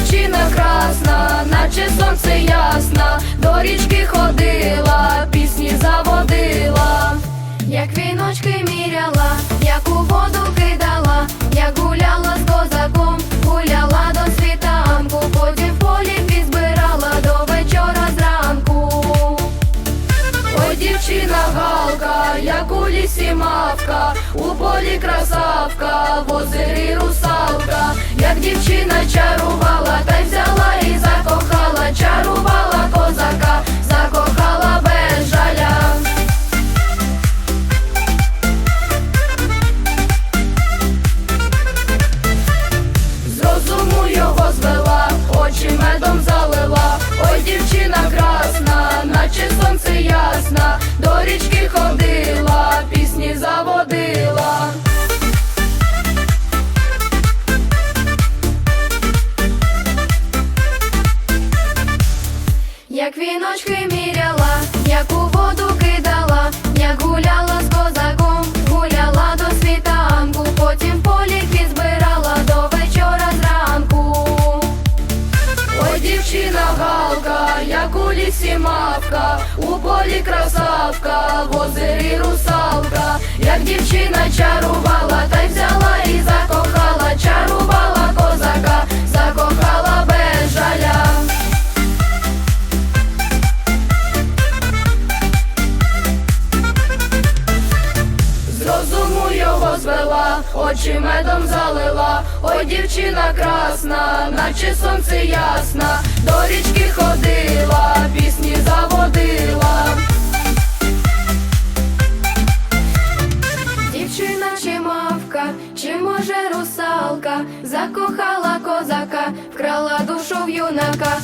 дівчина красна, наче сонце ясна, до річки ходила, пісні заводила, як віночки міряла, як у воду кидала, як гуляла з козаком, гуляла до світанку, потім в полі підзбирала до вечора зранку. Ой, дівчина галка, як у лісі мавка, у полі красавка, в озері русалка, як дівчина. Його звела, очі медом залила, ой, дівчина красна, наче сонце ясна, до річки ходила, пісні заводила. Як віночки міряла, як у воду кидала, як гуляла з козаком, лісі мавка, у полі красавка, в озері русалка, як дівчина чарувала, та й взяла і закохала, чарувала козака, закохала без жаля. З розуму його звела, очі медом залила, ой, дівчина красна, наче сонце ясна, до річки ходила, русалка, закохала козака, вкрала душу в юнака,